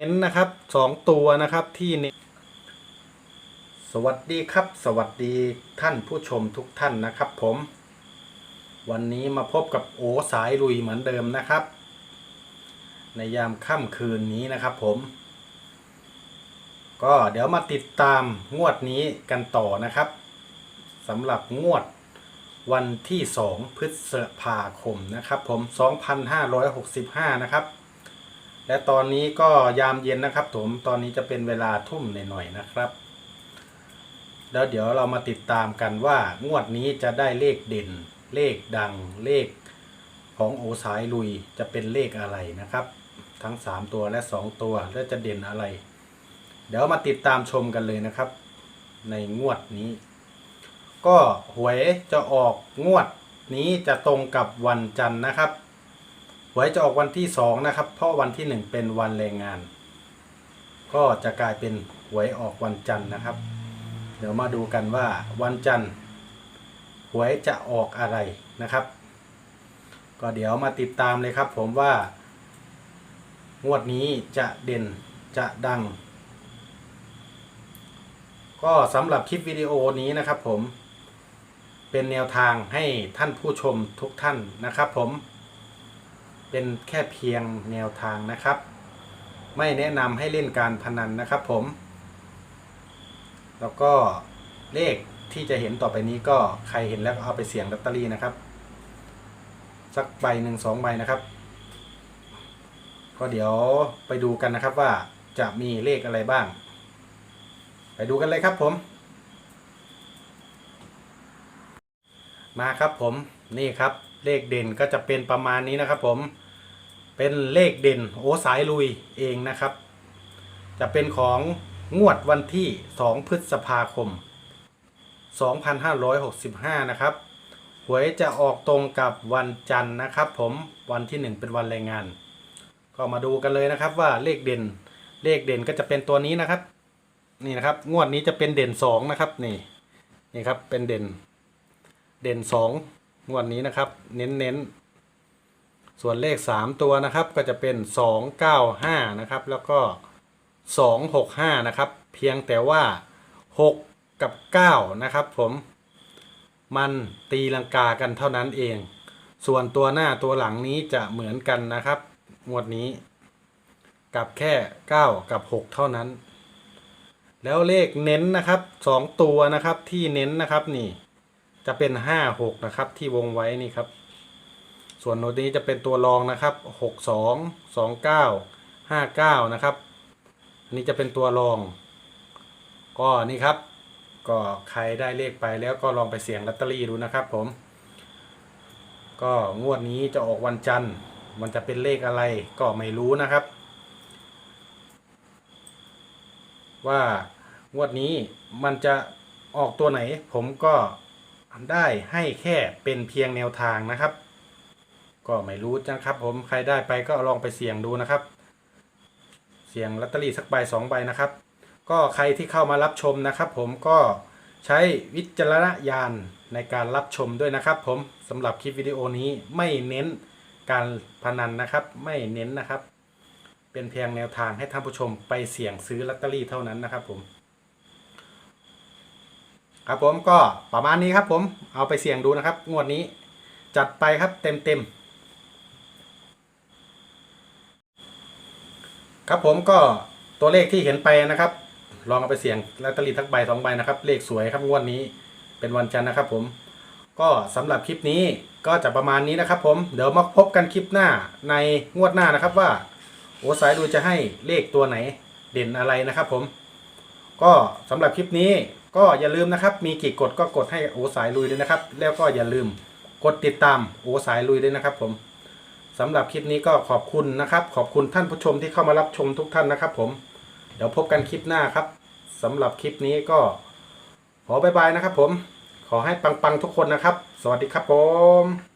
เน้นนะครับสองตัวนะครับที่เน้นสวัสดีครับ สวัสดีท่านผู้ชมทุกท่านนะครับผม วันนี้มาพบกับโอสายลุยเหมือนเดิมนะครับ ในยามค่ำคืนนี้นะครับผม ก็เดี๋ยวมาติดตามงวดนี้กันต่อนะครับสำหรับงวดวันที่ 2 พฤษภาคมนะครับผม 2565 นะครับ และตอนนี้ก็ยามเย็นนะครับผมตอนนี้จะเป็นเวลาทุ่มหน่อยๆนะครับ แล้วเดี๋ยวเรามาติดตามกันว่างวดนี้จะได้เลขเด่น เลขดังเลขของโอสายลุยจะเป็นเลขอะไรนะครับ ทั้ง 3 ตัวและ 2 ตัวแล้วจะเด่นอะไร เดี๋ยวมาติดตามชมกันเลยนะครับ ในงวดนี้ ก็หวยจะออกงวดนี้จะตรงกับวันจันทร์นะครับ หวยจะออกวันที่สองนะครับ เพราะวันที่หนึ่งเป็นวันแรงงาน ก็จะกลายเป็นหวยออกวันจันทร์นะครับ เดี๋ยวมาดูกันว่าวันจันทร์หวยจะออกอะไรนะครับ ก็เดี๋ยวมาติดตามเลยครับผมว่างวดนี้จะเด่นจะดัง ก็สำหรับคลิปวิดีโอนี้นะครับผมเป็นแนวทางให้ท่านผู้ชมทุกท่านนะครับผม เป็นแค่เพียงแนวทางนะครับ ไม่แนะนำให้เล่นการพนันนะครับผม แล้วก็เลขที่จะเห็นต่อไปนี้ก็ใครเห็นแล้วก็เอาไปเสี่ยงลอตเตอรี่นะครับ สักใบหนึ่งสองใบนะครับ ก็เดี๋ยวไปดูกันนะครับว่าจะมีเลขอะไรบ้าง ไปดูกันเลยครับผม มาครับผมนี่ครับ เลขเด่นก็จะเป็นประมาณนี้นะครับผมเป็นเลขเด่นโอสายลุยเองนะครับ จะเป็นของงวดวันที่ 2 พฤษภาคม 2565 นะครับ หวยจะออกตรงกับวันจันทร์นะครับผมวันที่ 1 เป็นวันแรงงาน ก็มาดูกันเลยนะครับว่าเลขเด่นเลขเด่นก็จะเป็นตัวนี้นะครับ นี่นะครับ งวดนี้จะเป็นเด่นสองนะครับนี่นี่ครับเป็นเด่นเด่นสอ งวดนี้นะครับ เน้นเน้นๆส่วนเลขสามตัวนะครับก็จะเป็นสองเก้าห้านะครับ แล้วก็สองหกห้านะครับ เพียงแต่ว่าหกกับเก้านะครับผมมันตีลังกากันเท่านั้นเอง ส่วนตัวหน้าตัวหลังนี้จะเหมือนกันนะครับ งวดนี้ กับแค่เก้ากับหกเท่านั้น แล้วเลขเน้นนะครับสองตัวนะครับที่เน้นนะครับนี่ จะเป็นห้าหกนะครับ ที่วงไว้นี่ครับ ส่วนโน้ตนี้จะเป็นตัวรองนะครับหกสองสองเก้าห้าเก้านะครับอันนี้จะเป็นตัวรอง ก็นี่ครับ ก็ใครได้เลขไปแล้วก็ลองไปเสี่ยงลอตเตอรี่ดูนะครับ ผม ก็งวดนี้จะออกวันจันทร์ มันจะเป็นเลขอะไรก็ไม่รู้นะครับ ว่างวดนี้มันจะออกตัวไหน ผมก็ ได้ให้แค่เป็นเพียงแนวทางนะครับ ก็ไม่รู้นะครับ ผมใครได้ไปก็ลองไปเสี่ยงดูนะครับ เสี่ยงลอตเตอรี่สักใบสองใบนะครับ ก็ใครที่เข้ามารับชมนะครับ ผมก็ใช้วิจารณญาณในการรับชมด้วยนะครับ ผมสำหรับคลิปวิดีโอนี้ไม่เน้นการพนันนะครับ ไม่เน้นนะครับ เป็นเพียงแนวทางให้ท่านผู้ชมไปเสี่ยงซื้อลอตเตอรี่เท่านั้นนะครับผม ครับผมก็ประมาณนี้ครับผมเอาไปเสี่ยงดูนะครับ งวดนี้จัดไปครับเต็มเต็มครับผมก็ตัวเลขที่เห็นไปนะครับ ลองเอาไปเสี่ยงลอตเตอรี่ทักใบสองใบนะครับ เลขสวยครับงวดนี้เป็นวันจันทร์นะครับ ผม ก็สำหรับคลิปนี้ก็จะประมาณนี้นะครับผมเดี๋ยวมาพบกันคลิปหน้าในงวดหน้านะครับว่า โอสายดูจะให้เลขตัวไหนเด่นอะไรนะครับ ผม ก็สำหรับคลิปนี้ ก็อย่าลืมนะครับ มีกี่กดก็กดให้โอสายลุยด้วยนะครับ แล้วก็อย่าลืมกดติดตามโอสายลุยด้วยนะครับ ผมสำหรับคลิปนี้ก็ขอบคุณนะครับ ขอบคุณท่านผู้ชมที่เข้ามารับชมทุกท่านนะครับ ผมเดี๋ยวพบกันคลิปหน้าครับสำหรับคลิปนี้ก็ขอบายบายนะครับ ผมขอให้ปังๆทุกคนนะครับ สวัสดีครับผม